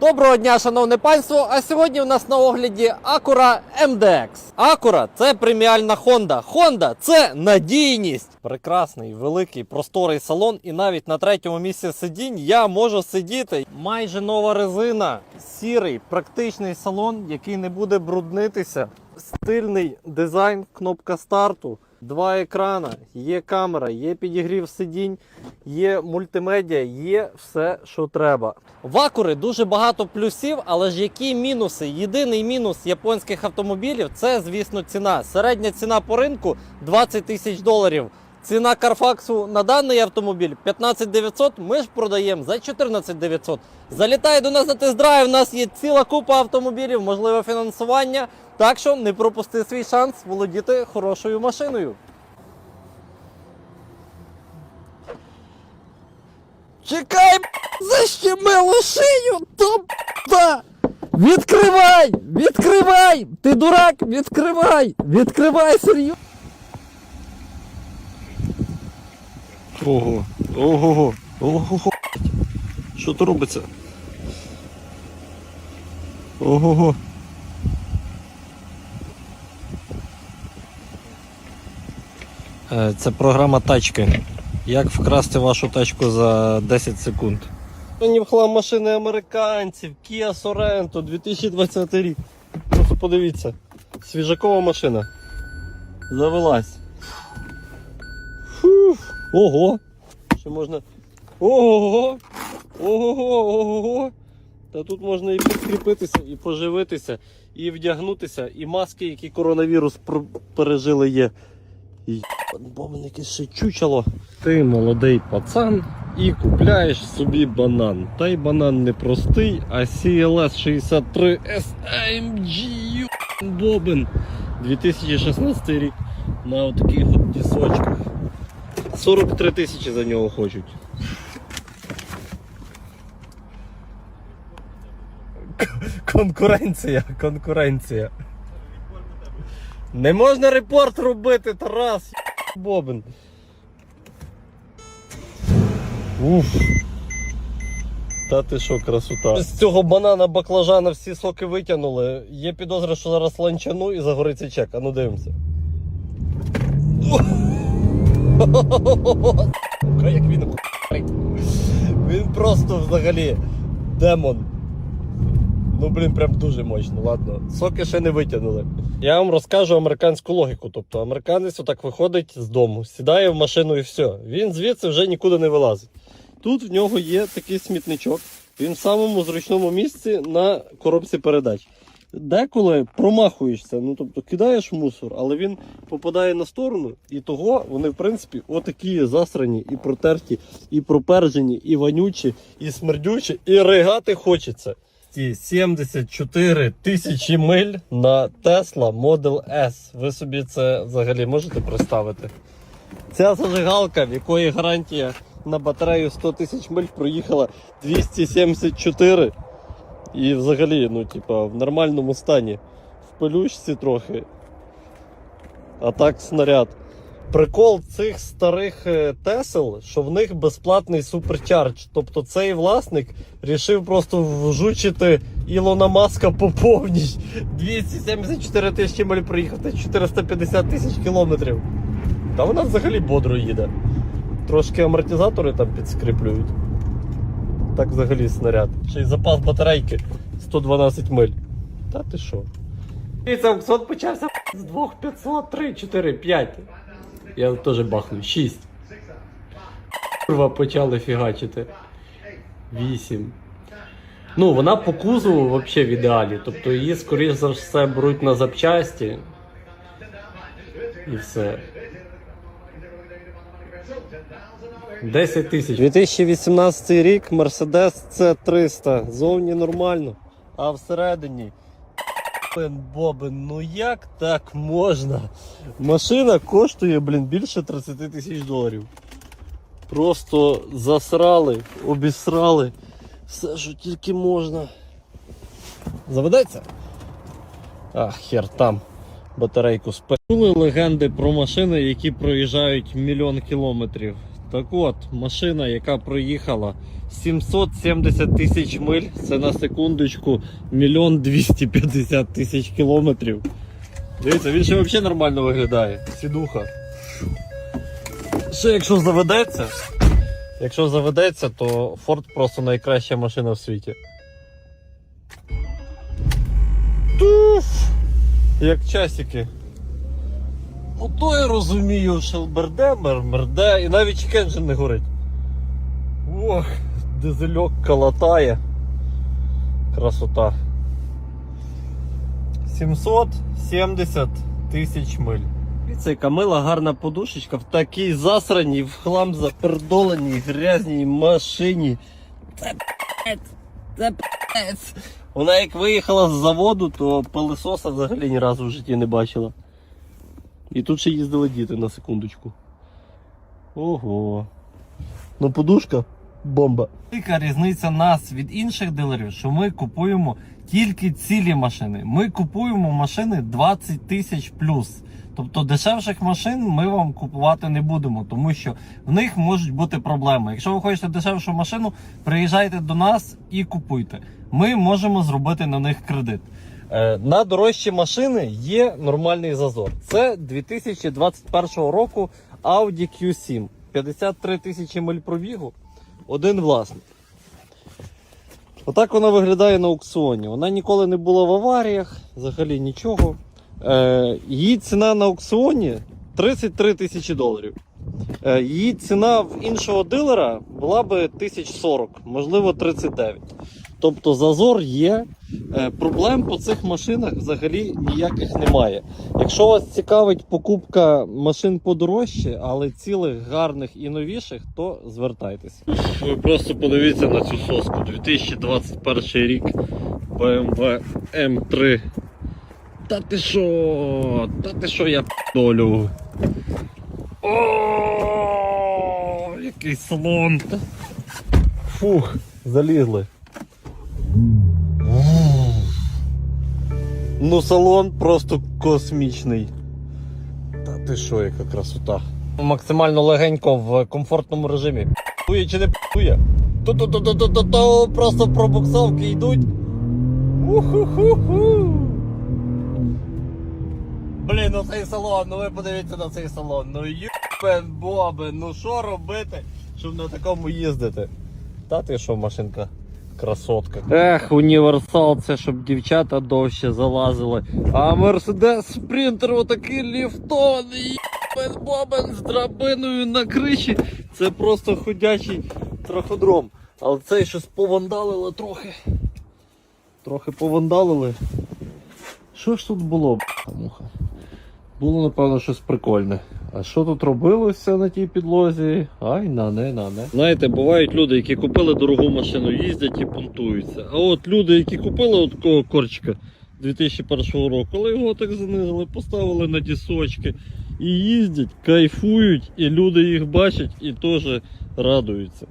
Доброго дня, шановне панство! А сьогодні у нас на огляді Acura MDX. Acura – це преміальна Honda. Honda – це надійність. Прекрасний, великий, просторий салон, і навіть на третьому місці сидінь я можу сидіти. Майже нова резина, сірий, практичний салон, який не буде бруднитися. Стильний дизайн, кнопка старту. Два екрана, є камера, є підігрів сидінь, є мультимедіа, є все, що треба. В Акури дуже багато плюсів, але ж які мінуси? Єдиний мінус японських автомобілів це, звісно, ціна. Середня ціна по ринку 20 тисяч доларів. Ціна Карфаксу на даний автомобіль 15 900, Ми ж продаємо за 14 900. Залітай до нас на тест-драйв. У нас є ціла купа автомобілів, можливе фінансування. Так що не пропусти свій шанс володіти хорошою машиною. Чекай, защемило шию, то та. Відкривай! Відкривай! Ти дурак, відкривай! Відкривай серйозно! Ого, ого, ого, що тут робиться? Ого. Це програма тачки. Як вкрасти вашу тачку за 10 секунд. Ні в хлам машини американців, Kia Sorento, 2020 рік. Просто подивіться. Свіжакова машина. Завелась. Фух. Ого! Ще можна. Ого! Ого! Ого! Та тут можна і підкріпитися, і поживитися, і вдягнутися, і маски, які коронавірус пережили, є. І якесь ще чучело. Ти молодий пацан і купляєш собі банан. Та й банан не простий, а CLS 63 SAMG Бобин 2016 рік на отаких от дісочках. 43 тисячі за нього хочуть. Конкуренція, конкуренція. Не можна репорт робити, Тарас. Бобин. Уф. Та ти що, красота. З цього банана баклажана всі соки витягнули. Є підозра, що зараз ланчану і загориться чек. А ну дивимося. Як він. Він просто взагалі демон. Ну, блін, прям дуже мощно, ладно. Соки ще не витягнули. Я вам розкажу американську логіку. Тобто американець отак виходить з дому, сідає в машину і все. Він звідси вже нікуди не вилазить. Тут в нього є такий смітничок. Він в самому зручному місці на коробці передач. Деколи промахуєшся, ну тобто кидаєш мусор, але він попадає на сторону, і того вони, в принципі, отакі засрані, і протерті, і пропержені, і вонючі, і смердючі, і ригати хочеться. Ті 74 тисячі миль на Tesla Model S. Ви собі це взагалі можете представити? Ця зажигалка, в якої гарантія на батарею 100 тисяч миль проїхала 274. І взагалі, ну, типа, в нормальному стані. В пилючці трохи. А так снаряд. Прикол цих старих е, Тесел, що в них безплатний суперчардж. Тобто цей власник рішив просто вжучити Ілона Маска по повній. 274 тисячі миль проїхати, 450 тисяч кілометрів. Та вона взагалі бодро їде. Трошки амортизатори там підскріплюють. Так взагалі снаряд. Ще й запас батарейки 112 миль. Та ти що? Дивіться, аукціон почався з 2500, 3, 4, 5. Я теж бахну. 6. Курва почали фігачити. 8. Ну, вона по кузову взагалі в ідеалі. Тобто її, скоріш за все, беруть на запчасті. І все. 10 тисяч. 2018 рік Mercedes C300. Зовні нормально. А всередині. Блін, Бобин, ну як так можна? Машина коштує, блін, більше 30 тисяч доларів. Просто засрали, обісрали. Все, що тільки можна. Заведеться? Ах, хер там. Батарейку спали легенди про машини, які проїжджають мільйон кілометрів. Так от, машина, яка проїхала 770 тисяч миль. Це на секундочку мільйон 250 тисяч кілометрів. Дивіться, він ще взагалі нормально виглядає. Сідуха. Ще якщо заведеться, якщо заведеться, то Ford просто найкраща машина в світі. Туф! Як часики. Ну то я розумію, шелберде, мермерде, і навіть чекенджин не горить. Ох, дизельок калатає. Красота. 770 тисяч миль. Це яка мила гарна подушечка в такій засраній, в хлам запердоленій, грязній машині. Це це. Вона як виїхала з заводу, то пилисоса взагалі ні разу в житті не бачила. І тут ще їздили діти на секундочку. Ого. Ну, подушка бомба. Яка різниця нас від інших дилерів, що ми купуємо тільки цілі машини. Ми купуємо машини 20 тисяч плюс. Тобто дешевших машин ми вам купувати не будемо, тому що в них можуть бути проблеми. Якщо ви хочете дешевшу машину, приїжджайте до нас і купуйте. Ми можемо зробити на них кредит. Е, На дорожчі машини є нормальний зазор. Це 2021 року Audi Q7. 53 тисячі миль пробігу, один власник. Отак вона виглядає на аукціоні. Вона ніколи не була в аваріях, взагалі нічого. Е, її ціна на аукціоні 33 тисячі доларів. Е, її ціна в іншого дилера була би 1040, можливо 39. Тобто зазор є. Е, Проблем по цих машинах взагалі ніяких немає. Якщо вас цікавить покупка машин подорожче, але цілих гарних і новіших, то звертайтеся. Ви просто подивіться на цю соску. 2021 рік BMW M3. Та ти що? Та ти що я долю? О, який салон. Фух, залізли. Ну, салон просто космічний. Та ти що, яка красота. Максимально легенько в комфортному режимі. Пує чи не пує? То-то-то-то-то-то просто пробуксовки йдуть. Уху-ху-ху. Блін, ну цей салон, ну ви подивіться на цей салон. Ну юпен бобе, ну що робити, щоб на такому їздити? Та ти що, машинка? Красотка. Ех, універсал, це щоб дівчата довше залазили. А Мерседес Спринтер отакий ліфтований, єбен бобен з драбиною на криші. Це просто ходячий траходром. Але цей щось повандалило трохи. Трохи повандалили. Що ж тут було, муха? Було, напевно, щось прикольне. А що тут робилося на тій підлозі? Ай, на не, на не. Знаєте, бувають люди, які купили дорогу машину, їздять і понтуються. А от люди, які купили от такого корчика 2001 року, коли його так занизили, поставили на дісочки і їздять, кайфують, і люди їх бачать і теж радуються.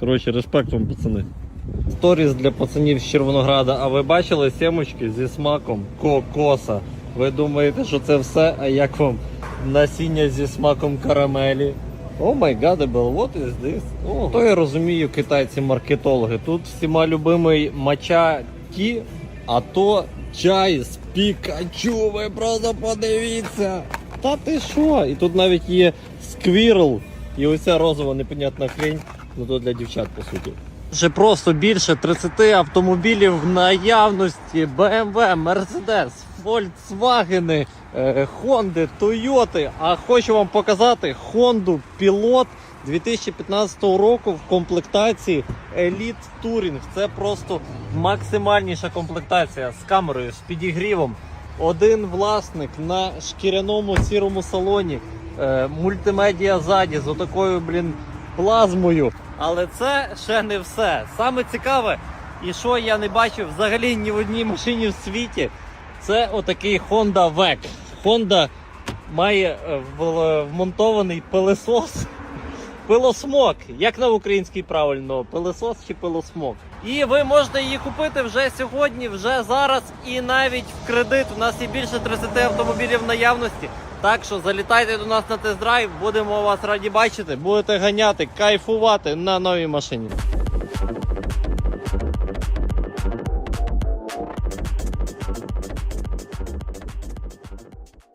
Коротше, респект вам, пацани. Сторіс для пацанів з Червонограда. А ви бачили сімочки зі смаком кокоса? Ви думаєте, що це все? А як вам насіння зі смаком карамелі? О май гадебл, what is this? О, то я розумію, китайці-маркетологи. Тут всіма любимий мача ті, а то чай з пікачу. Ви просто подивіться. Та ти що? І тут навіть є сквірл. І оця розова непонятна хрень. Ну то для дівчат, по суті. Ще просто більше 30 автомобілів в наявності BMW, Mercedes, Volkswagen, е, Honda, Toyota. А хочу вам показати Honda Pilot 2015 року в комплектації Elite Touring. Це просто максимальніша комплектація з камерою, з підігрівом. Один власник на шкіряному сірому салоні, е, мультимедіа ззаді з отакою, блін, плазмою. Але це ще не все. Саме цікаве, і що я не бачив взагалі ні в одній машині в світі, це отакий Honda VEC. Honda має е, вмонтований пилесос. Пилосмок, як на українській правильно, пилосос чи пилосмок. І ви можете її купити вже сьогодні, вже зараз і навіть в кредит. У нас є більше 30 автомобілів наявності. Так що залітайте до нас на тест-драйв, будемо вас раді бачити, будете ганяти, кайфувати на новій машині.